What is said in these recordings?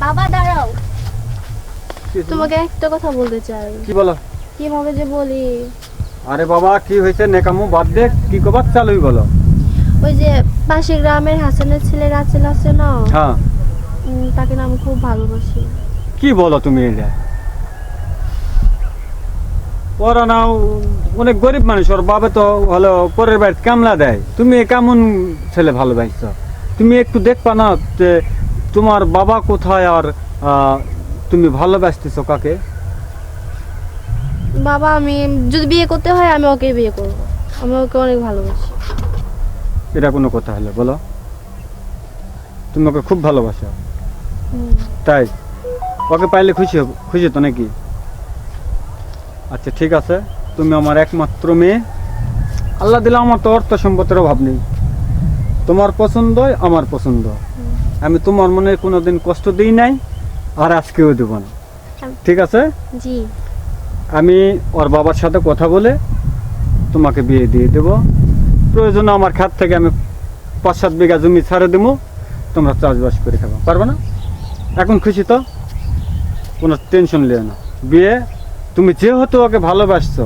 বাবা দাঁড়াও। কি- তোমাকে একটা কথা বলতে চাই। কি বলো? কীভাবে যে বলি? আরে বাবা কি হয়েছে? নেকামু বাদ দে। কি কবার চালুই বলো? ওই যে পাশে গ্রামের হাসানের ছেলে আছে না? হ্যাঁ। তাকে না আমি খুব ভালোবাসি। কি বলো তুমি এটা? ওরা না অনেক গরিব মানুষ। ওর বাবা তো হলো পরের বাড়িতে কামলা দেয়। তুমি কেমন ছেলে ভালোবাসছ? তুমি একটু দেখবা না যে তোমার বাবা কোথায় আর তুমি ভালোবাসতেছো কাকে? বাবা আমি যদি বিয়ে করতে হয় আমি ওকে বিয়ে করব। আমি ওকে অনেক ভালোবাসি। এটা কোনো কথা হলো বলো। তুমি ওকে খুব ভালোবাসো। তাই? ওকে পাইলে খুশি হব খুশি তো নাকি? আচ্ছা ঠিক আছে। তুমি আমার একমাত্র মেয়ে। আল্লাহ দিলে আমার তো অর্থ সম্পদের অভাব নেই। তোমার পছন্দ আমার পছন্দ। আমি তোমার মনে কোনোদিন কষ্ট দিই নাই আর আজকেও দেবো না। ঠিক আছে? জি। আমি ওর বাবার সাথে কথা বলে তোমাকে বিয়ে দিয়ে দেব। প্রয়োজনে আমার খাত থেকে আমি পাঁচ সাত বিঘা জমি ছাড়ে দেবো। তোমরা চাষবাস করে খাব। পারবে না? এখন খুশি তো? কোনো টেনশন লিও না। বিয়ে তুমি যেহেতু ওকে ভালোবাসছো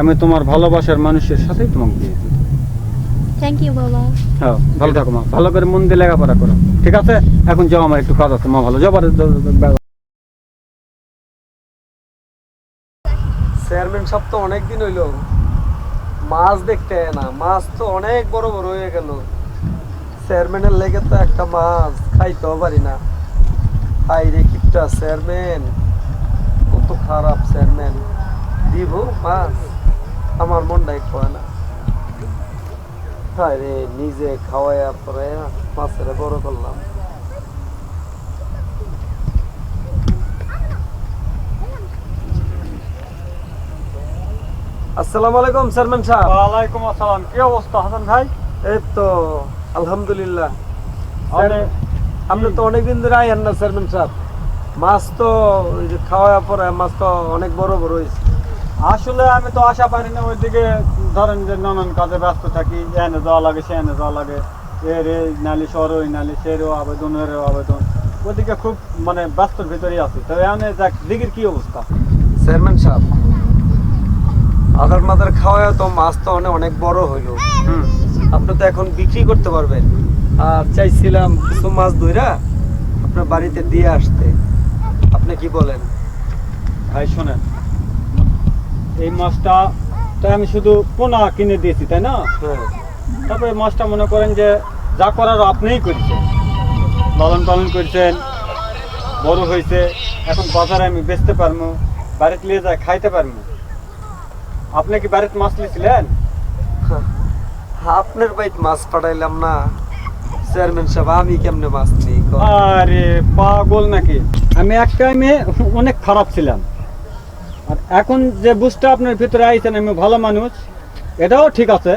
আমি তোমার ভালোবাসার মানুষের সাথেই তোমাকে বিয়ে দিই থ্যাংক ইউ বাবা হ্যাঁ ভালো থাকো মা। ভালো করে মন দিয়ে লেখাপড়া করো ঠিক আছে? এখন যাও আমার একটু কাজ আছে মা ভালো। যাবার চেয়ারম্যান সাহেব তো অনেক দিন হইল। মাছ দেখতে না। মাছ তো অনেক বড় বড় হয়ে গেল। চেয়ারম্যানের লেগে তো একটা মাছ খাইতেও পারি না। হাই রে কিপটা চেয়ারম্যান কত খারাপ চেয়ারম্যান দিব মাছ। আমার মনটাই কয় না হাই নিজে খাওয়াইয়া পরে মাছের বড় করলাম। আসসালামু আলাইকুম চেয়ারম্যান সাহেব। ওয়ালাইকুম আসসালাম। কি অবস্থা হাসান ভাই? এই তো আলহামদুলিল্লাহ। আপনি- তো অনেকদিন ধরে আইয়েন না চেয়ারম্যান সাহেব। মাছ তো খাওয়া পরে মাছ তো অনেক বড় বড় হয়েছে আসলে আমি তো আশা পারি না ওইদিকে ধরেন যে নানান কাজে ব্যস্ত থাকি এনে যাওয়া লাগে সে এনে যাওয়া লাগে। এর এই নালি সর ওই নালি সেরও আবেদন এরও আবেদন। ওইদিকে খুব মানে ব্যস্তর ভিতরেই আছি। তো এখানে দেখ দিঘির কি অবস্থা? চেয়ারম্যান সাহেব আধার মাদার খাওয়া তো মাছ তো অনেক অনেক বড় হইল। আপনি তো এখন বিক্রি করতে পারবেন। আর চাইছিলাম কিছু মাছ ধইরা আপনার বাড়িতে দিয়ে আসতে। আপনি কি বলেন? ভাই শোনেন। এই মাছটা তো আমি শুধু পোনা কিনে দিয়েছি তাই না? হ্যাঁ। তারপরে মাছটা মনে করেন যে যা করার আপনিই করেছেন। লালন পালন করেছেন বড় হয়েছে এখন বাজারে আমি বেচতে পারব বাড়িতে নিয়ে যায় খাইতে পারব। আপনি কি বাড়িতে মাছ নিয়েছিলেন? আপনার বাড়িতে মাছ পাঠাইলাম না। চেয়ারম্যান সাহেব আমি কেমনে মাছ নিই? আরে পাগল নাকি? আমি এক টাইমে অনেক খারাপ ছিলাম। আর এখন যে বুঝটা আপনার ভিতরে আইছেন আমি ভালো মানুষ, এটাও ঠিক আছে,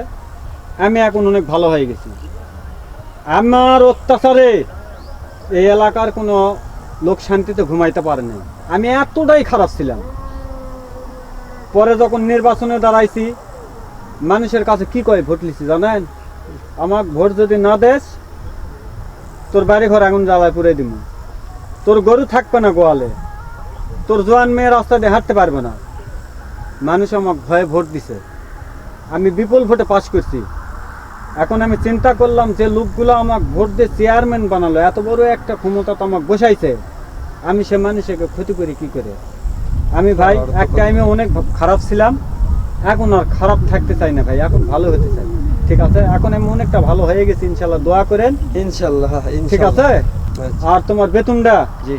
আমি এখন অনেক ভালো হয়ে গেছি। আমার অত্যাচারে এই এলাকার কোনো লোক শান্তিতে ঘুমাইতে পারে নাই। আমি এতটাই খারাপ ছিলাম। পরে যখন নির্বাচনে দাঁড়াইছি, মানুষের কাছে কি কয় ভোট লিছি জানেন? আমার ভোট যদি না দেস, তোর বাড়ি ঘর আগুন জ্বালায় পুরে দিব তোর গরু থাকবে না গোয়ালে। তোর জোয়ান মেয়ে রাস্তা দিয়ে হাঁটতে পারবে না। মানুষ আমাকে ভয়ে ভোট দিছে। আমি বিপুল ভোটে পাশ করছি। এখন আমি চিন্তা করলাম যে লোকগুলো আমাকে ভোট দিয়ে চেয়ারম্যান বানালো। এত বড় একটা ক্ষমতা তো আমাকে বসাইছে। আমি সে মানুষকে ক্ষতি করি কি করে? আমি ভাই এক টাইমে অনেক খারাপ ছিলাম। এখন আর খারাপ থাকতে চাই না ভাই। এখন ভালো হতে চাই। ঠিক আছে? এখন আমি অনেকটা ভালো হয়ে গেছি ইনশাল্লাহ। দোয়া করেন। ইনশাল্লাহ ঠিক আছে। আর তোমার বেতনটা? জি।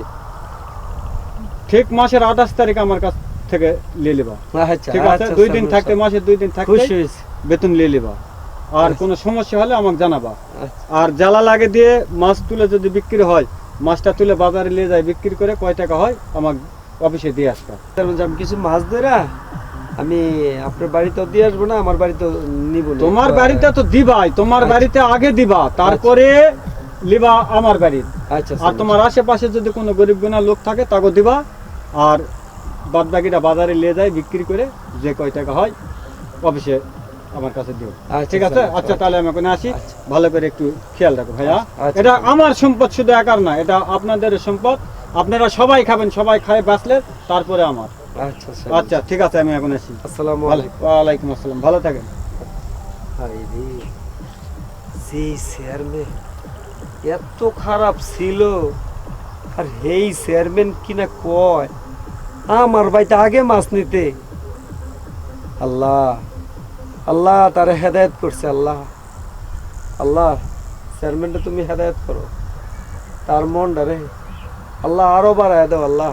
ঠিক মাসের আঠাশ তারিখ আমার কাছ থেকে নিয়ে লিবা আচ্ছা ঠিক আছে? আচ্ছা, দুই দিন থাকতে। মাসের দুই দিন থাকতে বেতন নিয়ে লিবা আর আচ্ছা। কোনো সমস্যা হলে আমাকে জানাবা। আচ্ছা। আর জ্বালা লাগে দিয়ে মাছ তুলে যদি বিক্রি হয় মাছটা তুলে বাজারে নিয়ে যায় বিক্রি করে কয় টাকা হয় আমাকে অফিসে দিয়ে আসবা। সাহেব, কিছু মাছ ধরা আমি আপনার বাড়িতে দিয়ে আসব না আমার বাড়িতে নিব তোমার বাড়িতে তো দিবাই তোমার আচ্ছা। বাড়িতে আগে দিবা তারপরে লিবা আমার বাড়ি। আচ্ছা আর তোমার আশেপাশে যদি কোনো গরিব গুণা লোক থাকে তাকে দিবা। আর বাদ বাকিটা বাজারে নিয়ে যায় বিক্রি করে যে কয় টাকা হয় অফিসে আমার কাছে দিও। আচ্ছা, ঠিক আছে? আচ্ছা, আচ্ছা তাহলে আমি এখন আসি। আচ্ছা। ভালো করে একটু খেয়াল রাখো ভাইয়া। আচ্ছা। এটা আমার সম্পদ শুধু একার না এটা আপনাদের সম্পদ। আপনারা সবাই খাবেন সবাই খায় বাঁচলে তারপরে আমার। আচ্ছা আচ্ছা। আচ্ছা ঠিক আছে আমি এখন আসি। আসসালামু আলাইকুম। ওয়ালাইকুম আসসালাম ভালো থাকেন। চেয়ারম্যান এত খারাপ ছিল। আর এই চেয়ারম্যান কিনা কয়? আমার বাড়িতে আগে মাছ নিতে। আল্লাহ আল্লাহ তারে হেদায়ত করছে, আল্লাহ। আল্লাহ চেয়ারম্যানটা তুমি হেদায়ত করো। তার মনটা রে, আল্লাহ আরও বাড়ায় দাও, আল্লাহ।